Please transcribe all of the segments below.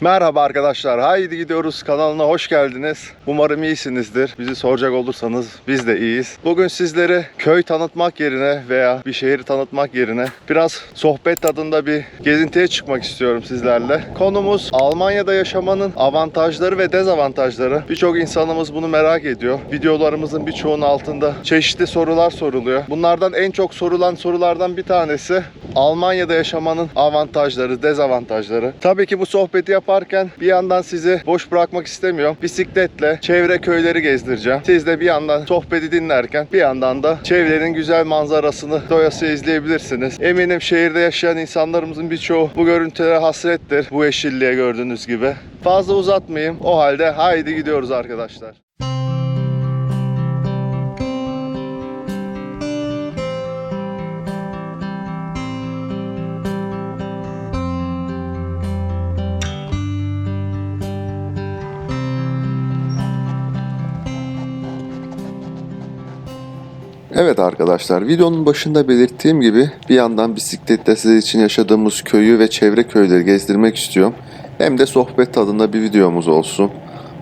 Merhaba arkadaşlar. Haydi gidiyoruz kanalına hoş geldiniz. Umarım iyisinizdir. Bizi soracak olursanız biz de iyiyiz. Bugün sizleri köy tanıtmak yerine veya bir şehri tanıtmak yerine biraz sohbet tadında bir gezintiye çıkmak istiyorum sizlerle. Konumuz Almanya'da yaşamanın avantajları ve dezavantajları. Birçok insanımız bunu merak ediyor. Videolarımızın birçoğunun altında çeşitli sorular soruluyor. Bunlardan en çok sorulan sorulardan bir tanesi Almanya'da yaşamanın avantajları, dezavantajları. Tabii ki bu sohbeti yaparken bir yandan sizi boş bırakmak istemiyorum. Bisikletle çevre köyleri gezdireceğim. Siz de bir yandan sohbeti dinlerken bir yandan da çevrenin güzel manzarasını doyasıya izleyebilirsiniz. Eminim şehirde yaşayan insanlarımızın birçoğu bu görüntülere hasrettir. Bu yeşilliğe gördüğünüz gibi. Fazla uzatmayayım. O halde haydi gidiyoruz arkadaşlar. Evet arkadaşlar videonun başında belirttiğim gibi bir yandan bisikletle sizler için yaşadığımız köyü ve çevre köyleri gezdirmek istiyorum. Hem de sohbet tadında bir videomuz olsun.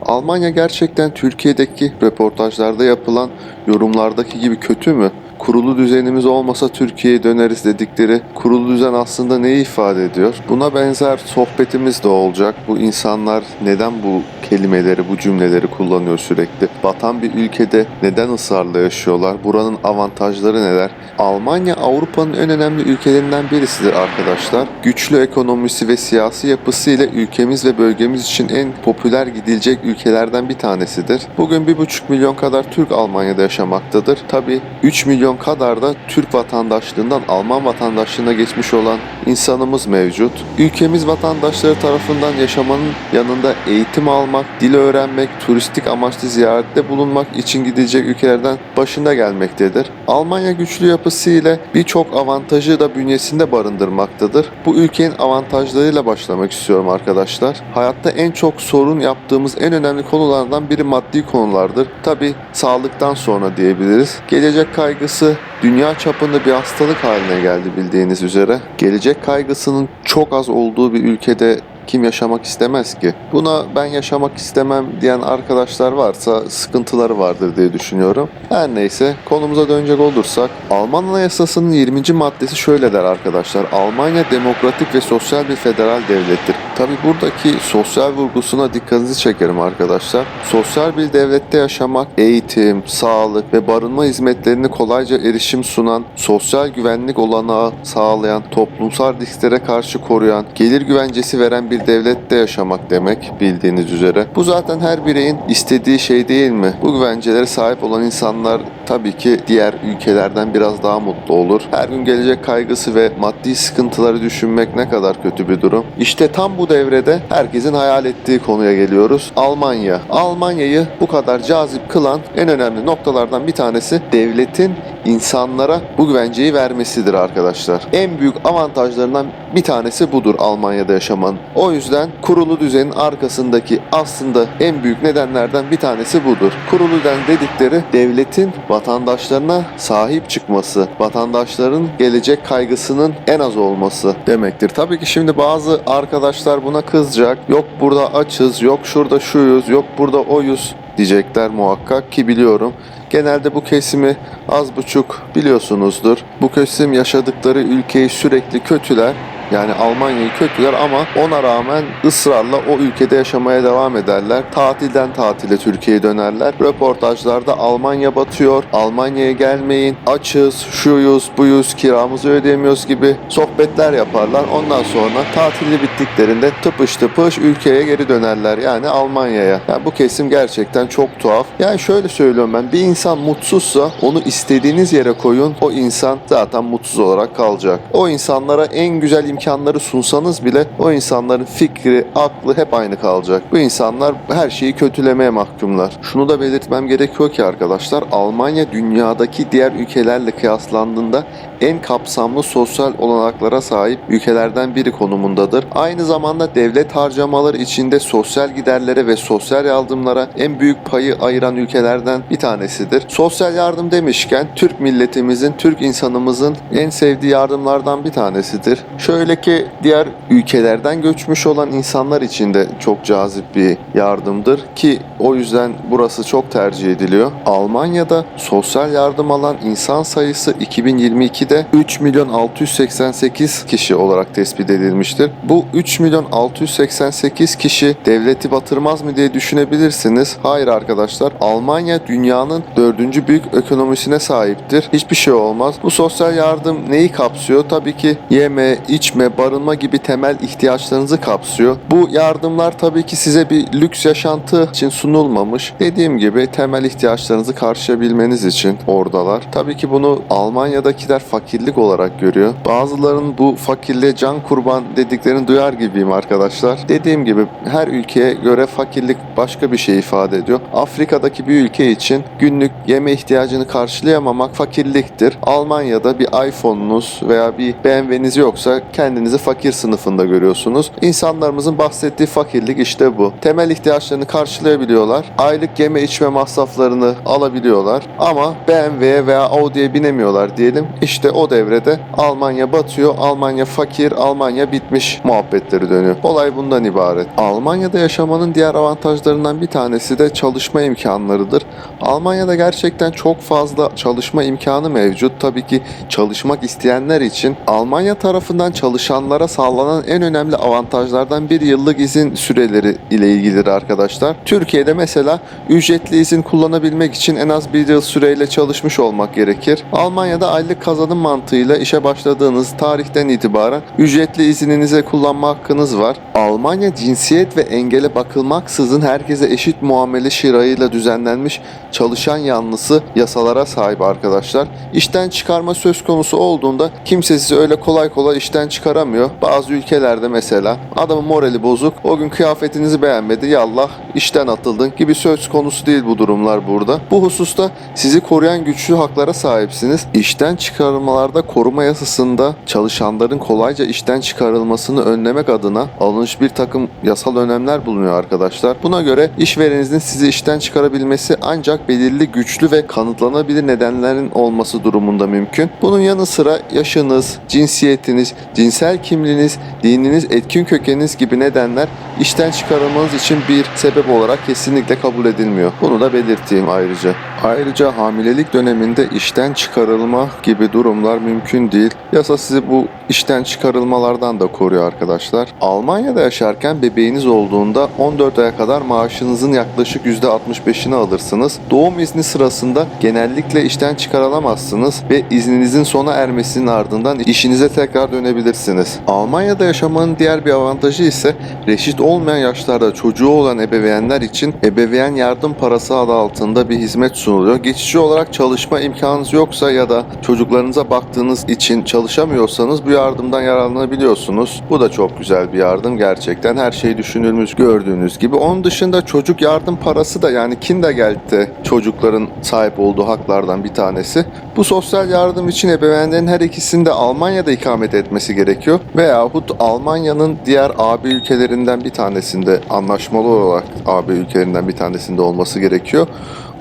Almanya gerçekten Türkiye'deki röportajlarda yapılan yorumlardaki gibi kötü mü? Kurulu düzenimiz olmasa Türkiye'ye döneriz dedikleri kurulu düzen aslında neyi ifade ediyor? Buna benzer sohbetimiz de olacak. Bu insanlar neden bu kelimeleri, bu cümleleri kullanıyor sürekli? Batan bir ülkede neden ısrarla yaşıyorlar? Buranın avantajları neler? Almanya Avrupa'nın en önemli ülkelerinden birisidir arkadaşlar. Güçlü ekonomisi ve siyasi yapısı ile ülkemiz ve bölgemiz için en popüler gidilecek ülkelerden bir tanesidir. Bugün 1,5 milyon kadar Türk Almanya'da yaşamaktadır. Tabi 3 milyon kadar da Türk vatandaşlığından Alman vatandaşlığına geçmiş olan insanımız mevcut. Ülkemiz vatandaşları tarafından yaşamanın yanında eğitim almak, dil öğrenmek, turistik amaçlı ziyarette bulunmak için gidilecek ülkelerden başında gelmektedir. Almanya güçlü yapısı ile birçok avantajı da bünyesinde barındırmaktadır. Bu ülkenin avantajlarıyla başlamak istiyorum arkadaşlar. Hayatta en çok sorun yaptığımız en önemli konulardan biri maddi konulardır. Tabi sağlıktan sonra diyebiliriz. Gelecek kaygısı dünya çapında bir hastalık haline geldi bildiğiniz üzere. Gelecek kaygısının çok az olduğu bir ülkede kim yaşamak istemez ki? Buna ben yaşamak istemem diyen arkadaşlar varsa sıkıntıları vardır diye düşünüyorum. Her neyse konumuza dönecek olursak Alman Anayasası'nın 20. maddesi şöyle der arkadaşlar. Almanya demokratik ve sosyal bir federal devlettir. Tabi buradaki sosyal vurgusuna dikkatinizi çekerim arkadaşlar. Sosyal bir devlette yaşamak eğitim, sağlık ve barınma hizmetlerini kolayca erişim sunan, sosyal güvenlik olanağı sağlayan, toplumsal risklere karşı koruyan, gelir güvencesi veren bir devlette yaşamak demek bildiğiniz üzere. Bu zaten her bireyin istediği şey değil mi? Bu güvencelere sahip olan insanlar tabii ki diğer ülkelerden biraz daha mutlu olur. Her gün gelecek kaygısı ve maddi sıkıntıları düşünmek ne kadar kötü bir durum. İşte tam bu devrede herkesin hayal ettiği konuya geliyoruz. Almanya. Almanya'yı bu kadar cazip kılan en önemli noktalardan bir tanesi devletin insanlara bu güvenceyi vermesidir arkadaşlar. En büyük avantajlarından bir tanesi budur Almanya'da yaşamanın. O yüzden kurulu düzenin arkasındaki aslında en büyük nedenlerden bir tanesi budur. Kurulu düzen dedikleri devletin vatandaşlarına sahip çıkması, vatandaşların gelecek kaygısının en az olması demektir. Tabii ki şimdi bazı arkadaşlar buna kızacak. Yok burada açız, yok şurada şuyuz, yok burada oyuz diyecekler muhakkak ki biliyorum. Genelde bu kesimi az buçuk biliyorsunuzdur. Bu kesim yaşadıkları ülkeyi sürekli kötüler. Yani Almanya'yı kötüler ama ona rağmen ısrarla o ülkede yaşamaya devam ederler. Tatilden tatile Türkiye'ye dönerler. Röportajlarda Almanya batıyor, Almanya'ya gelmeyin, açız, şuyuz, buyuz, kiramızı ödeyemiyoruz gibi sohbetler yaparlar. Ondan sonra tatili bittiklerinde tıpış tıpış ülkeye geri dönerler. Yani Almanya'ya. Yani bu kesim gerçekten çok tuhaf. Yani şöyle söylüyorum ben bir insan mutsuzsa onu istediğiniz yere koyun. O insan zaten mutsuz olarak kalacak. O insanlara en güzel imkanları sunsanız bile o insanların fikri, aklı hep aynı kalacak. Bu insanlar her şeyi kötülemeye mahkumlar. Şunu da belirtmem gerekiyor ki arkadaşlar Almanya dünyadaki diğer ülkelerle kıyaslandığında en kapsamlı sosyal olanaklara sahip ülkelerden biri konumundadır. Aynı zamanda devlet harcamaları içinde sosyal giderlere ve sosyal yardımlara en büyük payı ayıran ülkelerden bir tanesidir. Sosyal yardım demişken Türk milletimizin, Türk insanımızın en sevdiği yardımlardan bir tanesidir. Şöyle ki diğer ülkelerden göçmüş olan insanlar için de çok cazip bir yardımdır ki o yüzden burası çok tercih ediliyor. Almanya'da sosyal yardım alan insan sayısı 2022'de 3 milyon 688 kişi olarak tespit edilmiştir. Bu 3 milyon 688 kişi devleti batırmaz mı diye düşünebilirsiniz. Hayır arkadaşlar. Almanya dünyanın dördüncü büyük ekonomisine sahiptir. Hiçbir şey olmaz. Bu sosyal yardım neyi kapsıyor? Tabii ki yeme, içme, barınma gibi temel ihtiyaçlarınızı kapsıyor. Bu yardımlar tabii ki size bir lüks yaşantı için sunulmamış. Dediğim gibi temel ihtiyaçlarınızı karşılayabilmeniz için oradalar. Tabii ki bunu Almanya'dakiler fakirlik olarak görüyor. Bazılarının bu fakirliğe can kurban dediklerini duyar gibiyim arkadaşlar. Dediğim gibi her ülkeye göre fakirlik başka bir şey ifade ediyor. Afrika'daki bir ülke için günlük yeme ihtiyacını karşılayamamak fakirliktir. Almanya'da bir iPhone'unuz veya bir BMW'niz yoksa kendinizi fakir sınıfında görüyorsunuz. İnsanlarımızın bahsettiği fakirlik işte bu. Temel ihtiyaçlarını karşılayabiliyorlar. Aylık yeme içme masraflarını alabiliyorlar. Ama BMW'ye veya Audi'ye binemiyorlar diyelim. İşte o devrede Almanya batıyor, Almanya fakir, Almanya bitmiş muhabbetleri dönüyor. Olay bundan ibaret. Almanya'da yaşamanın diğer avantajlarından bir tanesi de çalışma imkanlarıdır. Almanya'da gerçekten çok fazla çalışma imkanı mevcut. Tabii ki çalışmak isteyenler için Almanya tarafından çalışanlara sağlanan en önemli avantajlardan bir yıllık izin süreleri ile ilgilidir arkadaşlar. Türkiye'de mesela ücretli izin kullanabilmek için en az bir yıl süreyle çalışmış olmak gerekir. Almanya'da aylık kazanım mantığıyla işe başladığınız tarihten itibaren ücretli izninize kullanma hakkınız var. Almanya cinsiyet ve engele bakılmaksızın herkese eşit muamele şirayıyla düzenlenmiş çalışan yanlısı yasalara sahip arkadaşlar. İşten çıkarma söz konusu olduğunda kimse sizi öyle kolay kolay işten çıkaramıyor. Bazı ülkelerde mesela adamın morali bozuk, o gün kıyafetinizi beğenmedi, yallah işten atıldın gibi söz konusu değil bu durumlar burada. Bu hususta sizi koruyan güçlü haklara sahipsiniz. İşten çıkarılmalarda koruma yasasında çalışanların kolayca işten çıkarılmasını önlemek adına alınmış bir takım yasal önlemler bulunuyor arkadaşlar. Buna göre işvereninizin sizi işten çıkarabilmesi ancak belirli güçlü ve kanıtlanabilir nedenlerin olması durumunda mümkün. Bunun yanı sıra yaşınız, cinsiyetiniz, cinsel kimliğiniz, dininiz, etkin kökeniniz gibi nedenler işten çıkarılmanız için bir sebep olarak kesinlikle kabul edilmiyor. Bunu da belirteyim ayrıca. Ayrıca hamilelik döneminde işten çıkarılma gibi durumlar mümkün değil. Yasa sizi bu işten çıkarılmalardan da koruyor arkadaşlar. Almanya'da yaşarken bebeğiniz olduğunda 14 aya kadar maaşınızın yaklaşık %65'ini alırsınız. Doğum izni sırasında genellikle işten çıkarılamazsınız ve izninizin sona ermesinin ardından işinize tekrar dönebilirsiniz. Almanya'da yaşamanın diğer bir avantajı ise reşit olmayan yaşlarda çocuğu olan ebeveynler için ebeveyn yardım parası adı altında bir hizmet sunuluyor. Geçici olarak çalışma imkanınız yoksa ya da çocuklarınıza baktığınız için çalışamıyorsanız bu yardımdan yararlanabiliyorsunuz. Bu da çok güzel bir yardım gerçekten. Her şey düşünülmüş gördüğünüz gibi. Onun dışında çocuk yardım parası da yani Kindergeld'de çocukların sahip olduğu haklardan bir tanesi. Bu sosyal yardım için ebeveynlerin her ikisinde Almanya'da ikamet etmesi gerekiyor. Veyahut Almanya'nın diğer AB ülkelerinden bir tanesinde anlaşmalı olarak AB ülkelerinden bir tanesinde olması gerekiyor.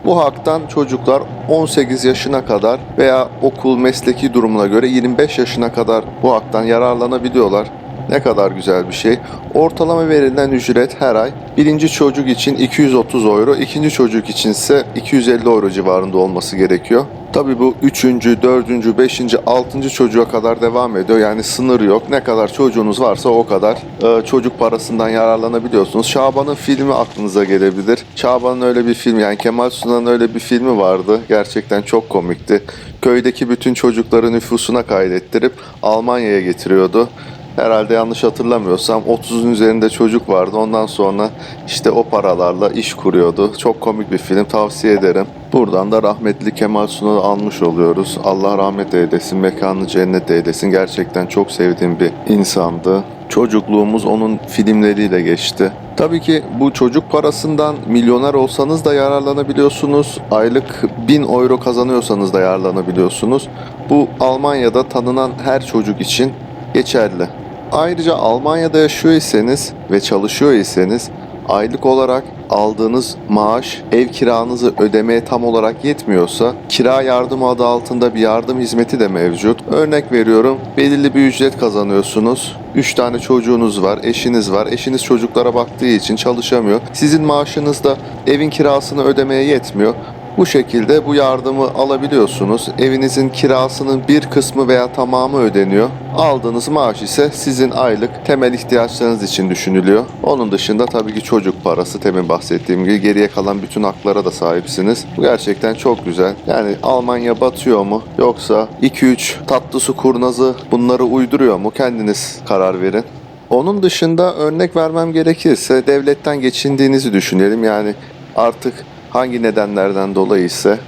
Bu haktan çocuklar 18 yaşına kadar veya okul mesleki durumuna göre 25 yaşına kadar bu haktan yararlanabiliyorlar. Ne kadar güzel bir şey. Ortalama verilen ücret her ay birinci çocuk için 230 euro, ikinci çocuk için ise 250 euro civarında olması gerekiyor. Tabi bu üçüncü, dördüncü, beşinci, altıncı çocuğa kadar devam ediyor. Yani sınır yok. Ne kadar çocuğunuz varsa o kadar e, çocuk parasından yararlanabiliyorsunuz. Şaban'ın filmi aklınıza gelebilir. Şaban'ın öyle bir film yani Kemal Sunal'ın öyle bir filmi vardı. Gerçekten çok komikti. Köydeki bütün çocukları nüfusuna kaydettirip Almanya'ya getiriyordu. Herhalde yanlış hatırlamıyorsam 30'un üzerinde çocuk vardı. Ondan sonra işte o paralarla iş kuruyordu. Çok komik bir film tavsiye ederim. Buradan da rahmetli Kemal Sunal'ı almış oluyoruz. Allah rahmet eylesin, mekanı cennet eylesin. Gerçekten çok sevdiğim bir insandı. Çocukluğumuz onun filmleriyle geçti. Tabii ki bu çocuk parasından milyoner olsanız da yararlanabiliyorsunuz. Aylık 1000 euro kazanıyorsanız da yararlanabiliyorsunuz. Bu Almanya'da tanınan her çocuk için geçerli. Ayrıca Almanya'da yaşıyor iseniz ve çalışıyor iseniz aylık olarak aldığınız maaş ev kiranızı ödemeye tam olarak yetmiyorsa kira yardımı adı altında bir yardım hizmeti de mevcut. Örnek veriyorum belirli bir ücret kazanıyorsunuz. 3 tane çocuğunuz var, eşiniz var. Eşiniz çocuklara baktığı için çalışamıyor. Sizin maaşınız da evin kirasını ödemeye yetmiyor. Bu şekilde bu yardımı alabiliyorsunuz. Evinizin kirasının bir kısmı veya tamamı ödeniyor. Aldığınız maaş ise sizin aylık temel ihtiyaçlarınız için düşünülüyor. Onun dışında tabii ki çocuk parası, temin bahsettiğim gibi geriye kalan bütün haklara da sahipsiniz. Bu gerçekten çok güzel. Yani Almanya batıyor mu yoksa 2-3 tatlı su kurnazı bunları uyduruyor mu? Kendiniz karar verin. Onun dışında örnek vermem gerekirse devletten geçindiğinizi düşünelim. Yani artık hangi nedenlerden dolayı ise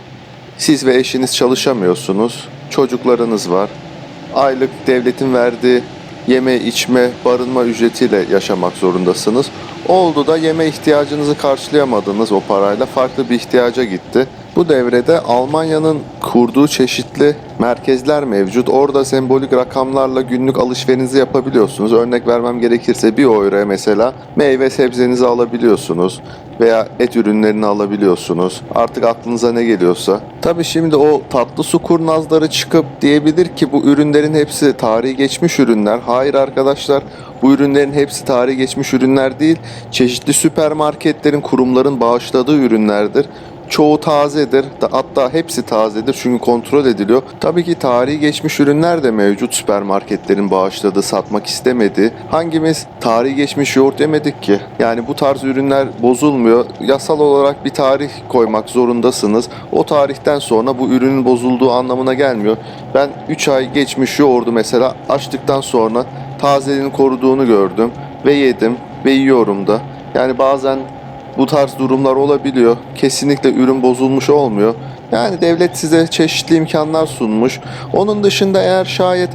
siz ve eşiniz çalışamıyorsunuz, çocuklarınız var. Aylık devletin verdiği yeme, içme, barınma ücretiyle yaşamak zorundasınız. Oldu da yeme ihtiyacınızı karşılayamadınız o parayla farklı bir ihtiyaca gitti. Bu devrede Almanya'nın kurduğu çeşitli merkezler mevcut. Orada sembolik rakamlarla günlük alışverişinizi yapabiliyorsunuz. Örnek vermem gerekirse bir euroya mesela meyve sebzenizi alabiliyorsunuz veya et ürünlerini alabiliyorsunuz. Artık aklınıza ne geliyorsa. Tabi şimdi o tatlı su kurnazları çıkıp diyebilir ki bu ürünlerin hepsi tarihi geçmiş ürünler. Hayır arkadaşlar bu ürünlerin hepsi tarihi geçmiş ürünler değil. Çeşitli süpermarketlerin, kurumların bağışladığı ürünlerdir. Çoğu tazedir. Hatta hepsi tazedir çünkü kontrol ediliyor. Tabii ki tarihi geçmiş ürünler de mevcut süpermarketlerin bağışladığı, satmak istemediği. Hangimiz tarihi geçmiş yoğurt yemedik ki? Yani bu tarz ürünler bozulmuyor. Yasal olarak bir tarih koymak zorundasınız. O tarihten sonra bu ürünün bozulduğu anlamına gelmiyor. Ben 3 ay geçmiş yoğurdu mesela açtıktan sonra tazeliğini koruduğunu gördüm ve yedim ve yiyorum da. Yani bazen bu tarz durumlar olabiliyor. Kesinlikle ürün bozulmuş olmuyor. Yani devlet size çeşitli imkanlar sunmuş. Onun dışında eğer şayet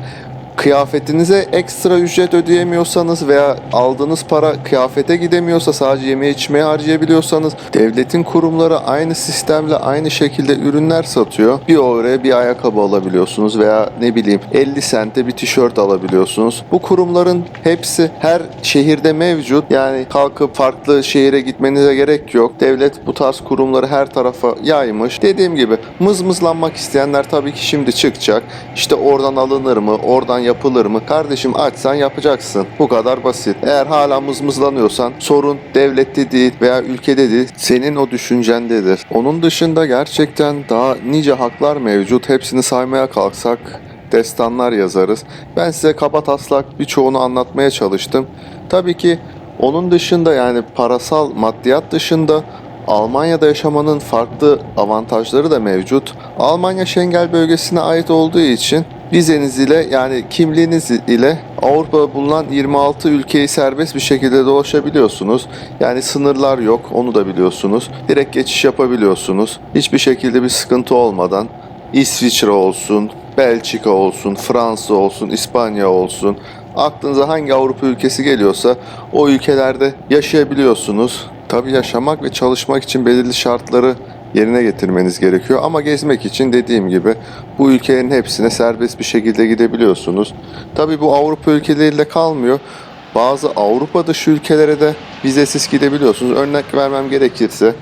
kıyafetinize ekstra ücret ödeyemiyorsanız veya aldığınız para kıyafete gidemiyorsa sadece yeme içmeye harcayabiliyorsanız devletin kurumları aynı sistemle aynı şekilde ürünler satıyor. Bir oraya bir ayakkabı alabiliyorsunuz veya ne bileyim 50 sente bir tişört alabiliyorsunuz. Bu kurumların hepsi her şehirde mevcut. Yani kalkıp farklı şehire gitmenize gerek yok. Devlet bu tarz kurumları her tarafa yaymış. Dediğim gibi mızmızlanmak isteyenler tabii ki şimdi çıkacak. İşte oradan alınır mı? Oradan yapılır mı? Kardeşim açsan yapacaksın. Bu kadar basit. Eğer hala mızmızlanıyorsan sorun devlette değil veya ülkede değil. Senin o düşüncendedir. Onun dışında gerçekten daha nice haklar mevcut. Hepsini saymaya kalksak destanlar yazarız. Ben size kaba taslak birçoğunu anlatmaya çalıştım. Tabii ki onun dışında yani parasal maddiyat dışında Almanya'da yaşamanın farklı avantajları da mevcut. Almanya Schengen bölgesine ait olduğu için vizeniz ile yani kimliğiniz ile Avrupa'da bulunan 26 ülkeyi serbest bir şekilde dolaşabiliyorsunuz. Yani sınırlar yok onu da biliyorsunuz. Direkt geçiş yapabiliyorsunuz. Hiçbir şekilde bir sıkıntı olmadan İsviçre olsun, Belçika olsun, Fransa olsun, İspanya olsun. Aklınıza hangi Avrupa ülkesi geliyorsa o ülkelerde yaşayabiliyorsunuz. Tabii yaşamak ve çalışmak için belirli şartları yerine getirmeniz gerekiyor. Ama gezmek için dediğim gibi bu ülkelerin hepsine serbest bir şekilde gidebiliyorsunuz. Tabii bu Avrupa ülkeleriyle kalmıyor. Bazı Avrupa dışı ülkelere de vizesiz gidebiliyorsunuz. Örnek vermem gerekirse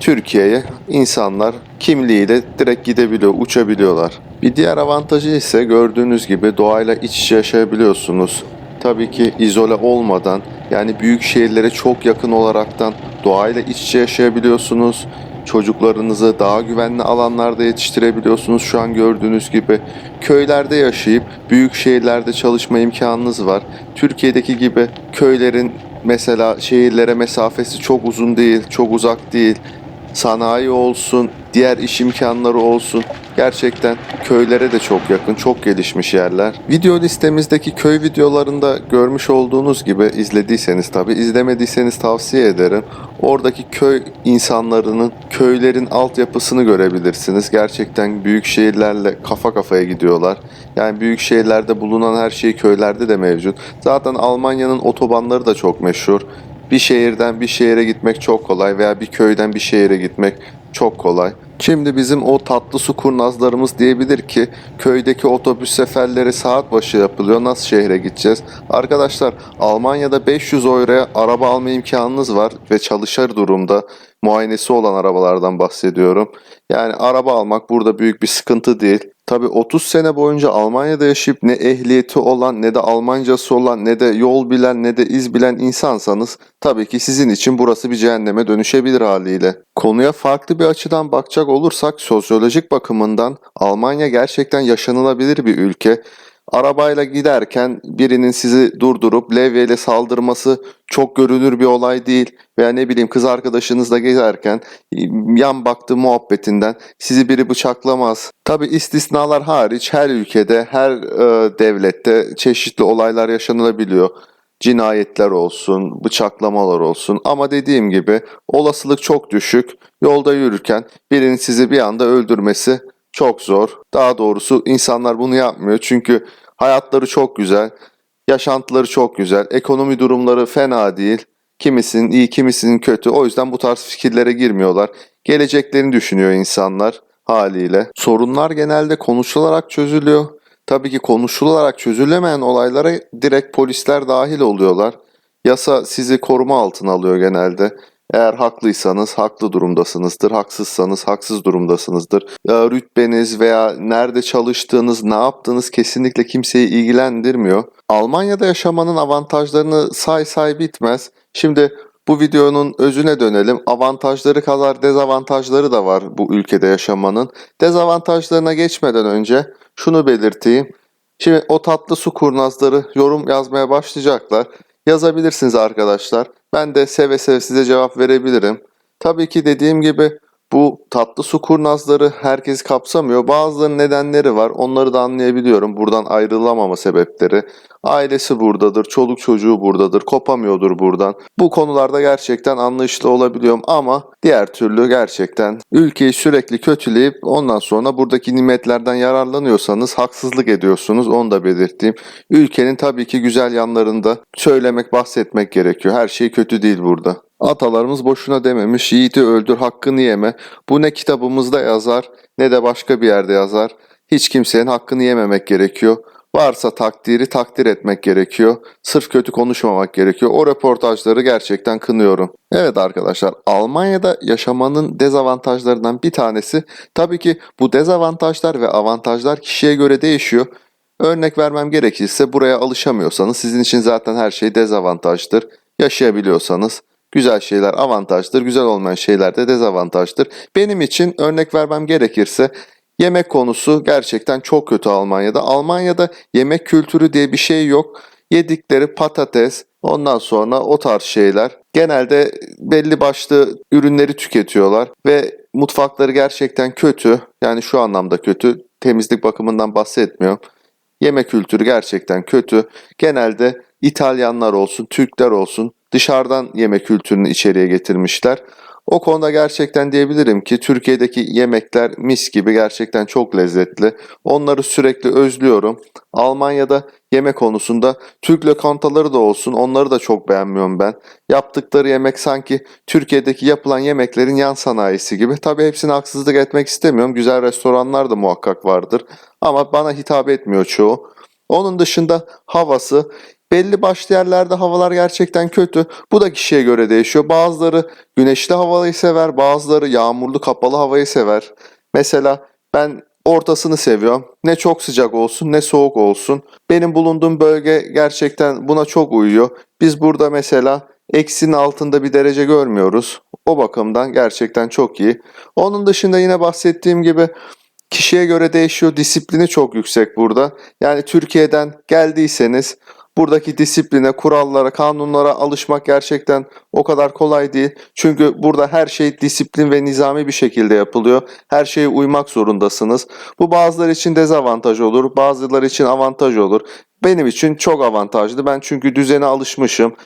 Türkiye'ye insanlar kimliğiyle direkt gidebiliyor, uçabiliyorlar. Bir diğer avantajı ise gördüğünüz gibi doğayla iç içe yaşayabiliyorsunuz. Tabii ki izole olmadan yani büyük şehirlere çok yakın olaraktan doğayla iç içe yaşayabiliyorsunuz. Çocuklarınızı daha güvenli alanlarda yetiştirebiliyorsunuz. Şu an gördüğünüz gibi köylerde yaşayıp büyük şehirlerde çalışma imkanınız var. Türkiye'deki gibi köylerin mesela şehirlere mesafesi çok uzun değil, çok uzak değil. Sanayi olsun, diğer iş imkanları olsun. Gerçekten köylere de çok yakın, çok gelişmiş yerler. Video listemizdeki köy videolarında görmüş olduğunuz gibi izlediyseniz tabi, izlemediyseniz tavsiye ederim. Oradaki köy insanlarının, köylerin altyapısını görebilirsiniz. Gerçekten büyük şehirlerle kafa kafaya gidiyorlar. Yani büyük şehirlerde bulunan her şey köylerde de mevcut. Zaten Almanya'nın otobanları da çok meşhur. Bir şehirden bir şehire gitmek çok kolay veya bir köyden bir şehire gitmek çok kolay. Şimdi bizim o tatlı su kurnazlarımız diyebilir ki köydeki otobüs seferleri saat başı yapılıyor. Nasıl şehre gideceğiz? Arkadaşlar Almanya'da 500 euroya araba alma imkanınız var ve çalışır durumda muayenesi olan arabalardan bahsediyorum. Yani araba almak burada büyük bir sıkıntı değil. Tabi 30 sene boyunca Almanya'da yaşayıp ne ehliyeti olan ne de Almancası olan ne de yol bilen ne de iz bilen insansanız tabii ki sizin için burası bir cehenneme dönüşebilir haliyle. Konuya farklı bir açıdan bakacak olursak sosyolojik bakımından Almanya gerçekten yaşanılabilir bir ülke. Arabayla giderken birinin sizi durdurup levyeyle saldırması çok görünür bir olay değil. Veya ne bileyim kız arkadaşınızla gezerken yan baktı muhabbetinden sizi biri bıçaklamaz. Tabi istisnalar hariç her ülkede, her e, devlette çeşitli olaylar yaşanılabiliyor. Cinayetler olsun, bıçaklamalar olsun ama dediğim gibi olasılık çok düşük. Yolda yürürken birinin sizi bir anda öldürmesi çok zor. Daha doğrusu insanlar bunu yapmıyor çünkü hayatları çok güzel, yaşantıları çok güzel, ekonomi durumları fena değil. Kimisinin iyi, kimisinin kötü. O yüzden bu tarz fikirlere girmiyorlar. Geleceklerini düşünüyor insanlar haliyle. Sorunlar genelde konuşularak çözülüyor. Tabii ki konuşularak çözülemeyen olaylara direkt polisler dahil oluyorlar. Yasa sizi koruma altına alıyor genelde. Eğer haklıysanız haklı durumdasınızdır, haksızsanız haksız durumdasınızdır. Rütbeniz veya nerede çalıştığınız, ne yaptığınız kesinlikle kimseyi ilgilendirmiyor. Almanya'da yaşamanın avantajlarını say say bitmez. Şimdi bu videonun özüne dönelim. Avantajları kadar dezavantajları da var bu ülkede yaşamanın. Dezavantajlarına geçmeden önce şunu belirteyim. Şimdi o tatlı su kurnazları yorum yazmaya başlayacaklar. Yazabilirsiniz arkadaşlar. Ben de seve seve size cevap verebilirim. Tabii ki dediğim gibi bu tatlı su kurnazları herkes kapsamıyor. Bazılarının nedenleri var. Onları da anlayabiliyorum. Buradan ayrılamama sebepleri. Ailesi buradadır, çoluk çocuğu buradadır, kopamıyordur buradan. Bu konularda gerçekten anlayışlı olabiliyorum ama diğer türlü gerçekten ülkeyi sürekli kötüleyip ondan sonra buradaki nimetlerden yararlanıyorsanız haksızlık ediyorsunuz. Onu da belirteyim. Ülkenin tabii ki güzel yanlarını da söylemek, bahsetmek gerekiyor. Her şey kötü değil burada. Atalarımız boşuna dememiş, yiğidi öldür hakkını yeme. Bu ne kitabımızda yazar ne de başka bir yerde yazar. Hiç kimsenin hakkını yememek gerekiyor. Varsa takdiri takdir etmek gerekiyor. Sırf kötü konuşmamak gerekiyor. O röportajları gerçekten kınıyorum. Evet arkadaşlar Almanya'da yaşamanın dezavantajlarından bir tanesi tabii ki bu dezavantajlar ve avantajlar kişiye göre değişiyor. Örnek vermem gerekirse buraya alışamıyorsanız sizin için zaten her şey dezavantajdır. Yaşayabiliyorsanız güzel şeyler avantajdır, güzel olmayan şeyler de dezavantajdır. Benim için örnek vermem gerekirse yemek konusu gerçekten çok kötü Almanya'da. Almanya'da yemek kültürü diye bir şey yok. Yedikleri patates, ondan sonra o tarz şeyler. Genelde belli başlı ürünleri tüketiyorlar ve mutfakları gerçekten kötü. Yani şu anlamda kötü. Temizlik bakımından bahsetmiyorum. Yemek kültürü gerçekten kötü. Genelde İtalyanlar olsun, Türkler olsun dışarıdan yemek kültürünü içeriye getirmişler. O konuda gerçekten diyebilirim ki Türkiye'deki yemekler mis gibi gerçekten çok lezzetli. Onları sürekli özlüyorum. Almanya'da yemek konusunda Türk lokantaları da olsun onları da çok beğenmiyorum ben. Yaptıkları yemek sanki Türkiye'deki yapılan yemeklerin yan sanayisi gibi. Tabii hepsine haksızlık etmek istemiyorum. Güzel restoranlar da muhakkak vardır. Ama bana hitap etmiyor çoğu. Onun dışında havası Belli başlı yerlerde havalar gerçekten kötü. Bu da kişiye göre değişiyor. Bazıları güneşli havayı sever, bazıları yağmurlu kapalı havayı sever. Mesela ben ortasını seviyorum. Ne çok sıcak olsun ne soğuk olsun. Benim bulunduğum bölge gerçekten buna çok uyuyor. Biz burada mesela eksinin altında bir derece görmüyoruz. O bakımdan gerçekten çok iyi. Onun dışında yine bahsettiğim gibi kişiye göre değişiyor. Disiplini çok yüksek burada. Yani Türkiye'den geldiyseniz buradaki disipline, kurallara, kanunlara alışmak gerçekten o kadar kolay değil. Çünkü burada her şey disiplin ve nizami bir şekilde yapılıyor. Her şeye uymak zorundasınız. Bu bazıları için dezavantaj olur, bazıları için avantaj olur. Benim için çok avantajlı. Ben çünkü düzene alışmışım.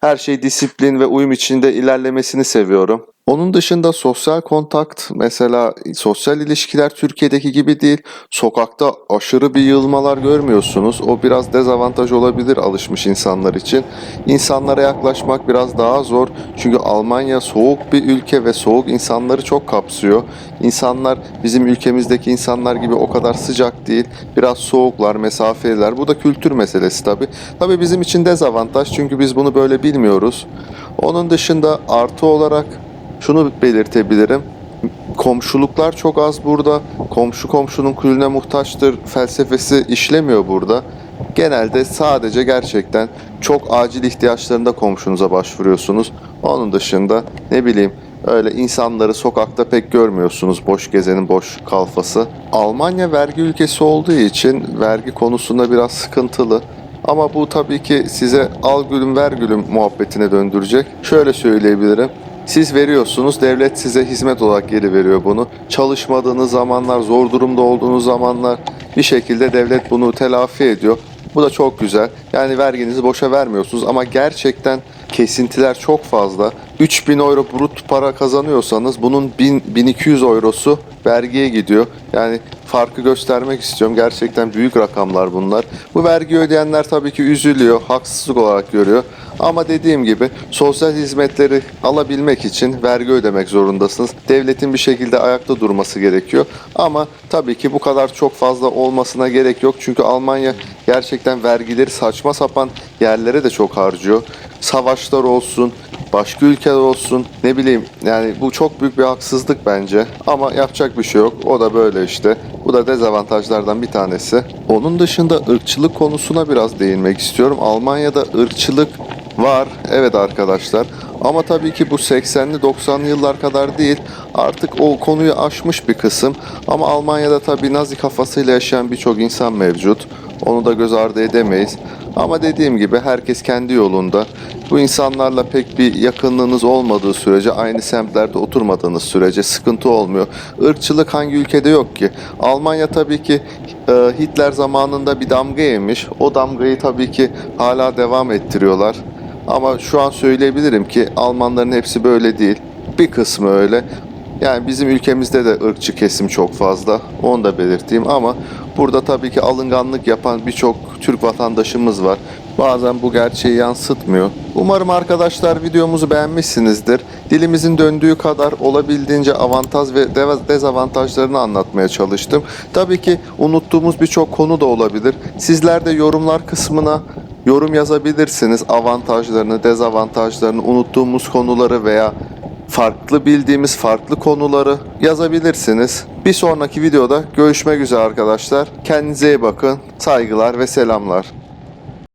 Her şey disiplin ve uyum içinde ilerlemesini seviyorum. Onun dışında sosyal kontakt mesela sosyal ilişkiler Türkiye'deki gibi değil. Sokakta aşırı bir yığılmalar görmüyorsunuz. O biraz dezavantaj olabilir alışmış insanlar için. İnsanlara yaklaşmak biraz daha zor. Çünkü Almanya soğuk bir ülke ve soğuk insanları çok kapsıyor. İnsanlar bizim ülkemizdeki insanlar gibi o kadar sıcak değil. Biraz soğuklar, mesafeliler. Bu da kültür meselesi tabii. Tabii bizim için dezavantaj çünkü biz bunu böyle bilmiyoruz. Onun dışında artı olarak şunu belirtebilirim. Komşuluklar çok az burada. Komşu komşunun külüne muhtaçtır felsefesi işlemiyor burada. Genelde sadece gerçekten çok acil ihtiyaçlarında komşunuza başvuruyorsunuz. Onun dışında ne bileyim öyle insanları sokakta pek görmüyorsunuz boş gezenin boş kalfası. Almanya vergi ülkesi olduğu için vergi konusunda biraz sıkıntılı. Ama bu tabii ki size al gülüm ver gülüm muhabbetine döndürecek. Şöyle söyleyebilirim. Siz veriyorsunuz, devlet size hizmet olarak geri veriyor bunu. Çalışmadığınız zamanlar, zor durumda olduğunuz zamanlar bir şekilde devlet bunu telafi ediyor. Bu da çok güzel. Yani verginizi boşa vermiyorsunuz ama gerçekten kesintiler çok fazla. 3000 euro brut para kazanıyorsanız bunun 1000 1200 eurosu vergiye gidiyor. Yani farkı göstermek istiyorum. Gerçekten büyük rakamlar bunlar. Bu vergi ödeyenler tabii ki üzülüyor, haksızlık olarak görüyor. Ama dediğim gibi sosyal hizmetleri alabilmek için vergi ödemek zorundasınız. Devletin bir şekilde ayakta durması gerekiyor. Ama tabii ki bu kadar çok fazla olmasına gerek yok. Çünkü Almanya gerçekten vergileri saçma sapan yerlere de çok harcıyor. Savaşlar olsun, başka ülkeler olsun ne bileyim yani bu çok büyük bir haksızlık bence ama yapacak bir şey yok o da böyle işte bu da dezavantajlardan bir tanesi. Onun dışında ırkçılık konusuna biraz değinmek istiyorum. Almanya'da ırkçılık var evet arkadaşlar ama tabii ki bu 80'li 90'lı yıllar kadar değil artık o konuyu aşmış bir kısım ama Almanya'da tabii Nazi kafasıyla yaşayan birçok insan mevcut. Onu da göz ardı edemeyiz. Ama dediğim gibi herkes kendi yolunda. Bu insanlarla pek bir yakınlığınız olmadığı sürece, aynı semtlerde oturmadığınız sürece sıkıntı olmuyor. Irkçılık hangi ülkede yok ki? Almanya tabii ki e, Hitler zamanında bir damga yemiş. O damgayı tabii ki hala devam ettiriyorlar. Ama şu an söyleyebilirim ki Almanların hepsi böyle değil. Bir kısmı öyle. Yani bizim ülkemizde de ırkçı kesim çok fazla. Onu da belirteyim ama burada tabii ki alınganlık yapan birçok Türk vatandaşımız var. Bazen bu gerçeği yansıtmıyor. Umarım arkadaşlar videomuzu beğenmişsinizdir. Dilimizin döndüğü kadar olabildiğince avantaj ve dezavantajlarını anlatmaya çalıştım. Tabii ki unuttuğumuz birçok konu da olabilir. Sizler de yorumlar kısmına yorum yazabilirsiniz. Avantajlarını, dezavantajlarını, unuttuğumuz konuları veya farklı bildiğimiz farklı konuları yazabilirsiniz. Bir sonraki videoda görüşmek üzere arkadaşlar. Kendinize iyi bakın. Saygılar ve selamlar.